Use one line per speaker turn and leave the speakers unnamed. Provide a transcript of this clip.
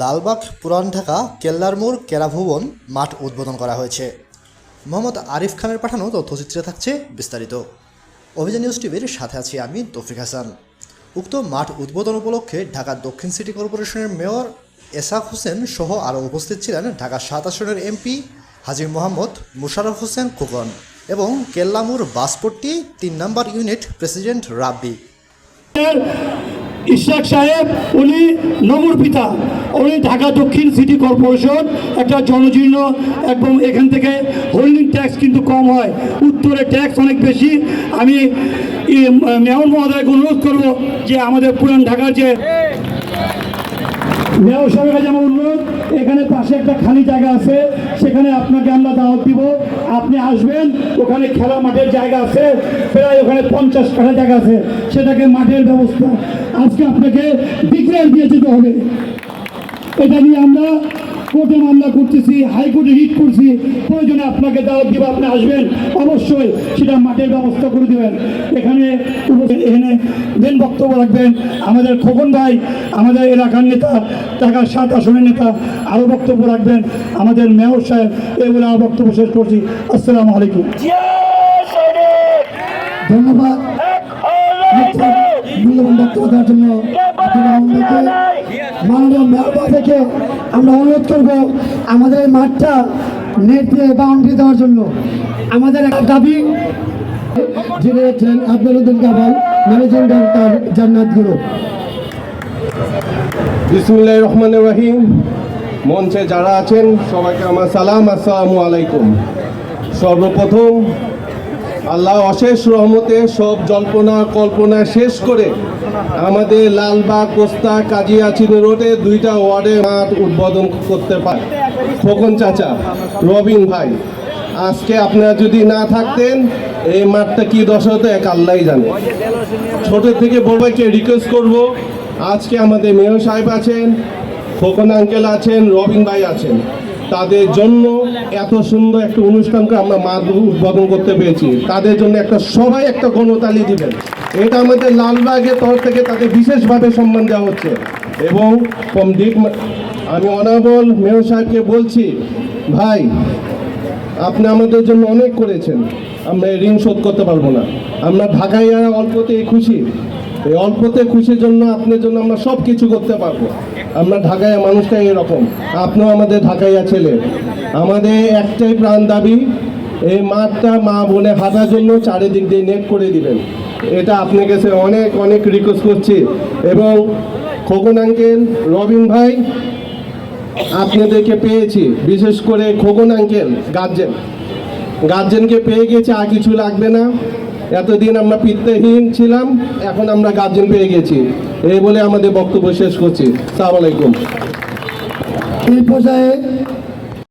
লালবাগ, পুরান ঢাকা, কেল্লার মোড় কেরাভুবন মাঠ উদ্বোধন করা হয়েছে। মোহাম্মদ আরিফ খানের পাঠানো তথ্যচিত্রে থাকছে বিস্তারিত। অভিযান নিউজ টিভির সাথে আছি আমি তৌফিক হাসান। উক্ত মাঠ উদ্বোধন উপলক্ষে ঢাকা দক্ষিণ সিটি কর্পোরেশনের মেয়র এসাক হোসেন সহ আরও উপস্থিত ছিলেন ঢাকা সাত আসনের এমপি হাজি মোহাম্মদ মুশারফ হোসেন খোকন এবং কেল্লামুর বাসপট্টি তিন নম্বর ইউনিট প্রেসিডেন্ট রাব্বি।
ইশাক সাহেব, উনি নমুর পিতা। উনি ঢাকা দক্ষিণ সিটি কর্পোরেশন, একটা জনজীর্ণ এবং এখান থেকে হোল্ডিং ট্যাক্স কিন্তু কম হয়। উত্তরে ট্যাক্স অনেক বেশি। আমি মেয়র মহোদয়কে অনুরোধ করব যে আমাদের পুরান ঢাকার যে মেয়র সাহেবের কাছে আমার অনুরোধ, এখানে পাশে একটা খালি জায়গা আছে, সেখানে আপনাকে আমরা দাওয়াত দিব। আপনি আসবেন, ওখানে খেলা মাঠের জায়গা আছে, প্রায় ওখানে পঞ্চাশ কাঠা জায়গা আছে। সেটাকে মাঠের ব্যবস্থা আজকে আপনাকে ডিক্লেয়ার দিয়ে যেতে হবে। এটা নিয়ে আমরা কোর্টে মামলা করতেছি হাইকোর্টে রিট করছি। প্রয়োজনে আপনাকে দাওয়াত দিব আপনি আসবেন। অবশ্যই সেটা মাঠের ব্যবস্থা করে দেবেন। এখানে এখানে মেন বক্তব্য রাখবেন। আমাদের খোকন ভাই আমাদের এলাকার নেতা ঢাকার সাত আসনের নেতা আরও বক্তব্য রাখবেন। আমাদের মেয়র সাহেব এগুলো বক্তব্য শেষ করছি। আসসালামু আলাইকুম। ধন্যবাদ। বক্তব্য দেওয়ার জন্য মাননীয় মেয়র আমরা অনুরোধ করব আমাদের এই মাঠটা নেট দিয়ে বাউন্ডারি দেওয়ার জন্য। আমাদের একটা দাবি, যিনি হচ্ছেন আব্দুল কাবাল ম্যানেজিং জান্নাত গুরু।
বিসমুল্লাহ রহমান রহিম। মঞ্চে যারা আছেন, সবাইকে আমার সালাম, আসসালামু আলাইকুম। সর্বপ্রথম আল্লাহ অশেষ রহমতে সব জল্পনা কল্পনা শেষ করে আমাদের লালবাগ, কোস্তা, কাজিয়াচিন রোডে দুইটা ওয়ার্ডে মাঠ উদ্বোধন করতে পারে। খোকন চাচা, রবিন ভাই, আজকে আপনারা যদি না থাকতেন, এই মাঠটা কি দশা হতো এক আল্লাহ জানে। ছোট থেকে বড়বাইকে রিকোয়েস্ট করব, আজকে আমাদের মেয়র সাহেব আছেন, খোকন আঙ্কেল আছেন, রবিন ভাই আছেন। তাদের জন্য এত সুন্দর একটা অনুষ্ঠানকে আমরা মাঠ উদ্বোধন করতে পেরেছি। তাদের জন্য একটা সবাই একটা গণতালি দিবেন। এটা আমাদের লালবাগের তরফ থেকে তাকে বিশেষভাবে সম্মান দেওয়া হচ্ছে। এবং কম দিক আমি অনাবল মেয়র সাহেবকে বলছি, ভাই, আপনি আমাদের জন্য অনেক করেছেন। আমরা ঋণ শোধ করতে পারব না। আমরা ঢাকায় আর অল্পতে খুশি। এই অল্পতে খুশির জন্য আপনার জন্য আমরা সব কিছু করতে পারব। আমরা ঢাকায় মানুষটা এরকম। আপনিও আমাদের ঢাকাইয়া ছেলে। আমাদের একটাই প্রাণ দাবি, এই মাঠটা মা, বোনে হাঁটার জন্য চারিদিক দিয়ে নেট করে দিবেন। এটা আপনার কাছে অনেক অনেক রিকোয়েস্ট করছি। এবং খোকন আঙ্কেল রবিন ভাই, আপনাদেরকে পেয়েছি। বিশেষ করে খোকন আঙ্কেল গার্জেন গার্জেনকে পেয়ে গেছে, আর কিছু লাগবে না। এতদিন আমরা পিত্তহীন ছিলাম, এখন আমরা গার্জেন পেয়ে গেছি। এই বলে আমাদের বক্তব্য শেষ করছি। সালাম আলাইকুম।
এই পর্যায়ে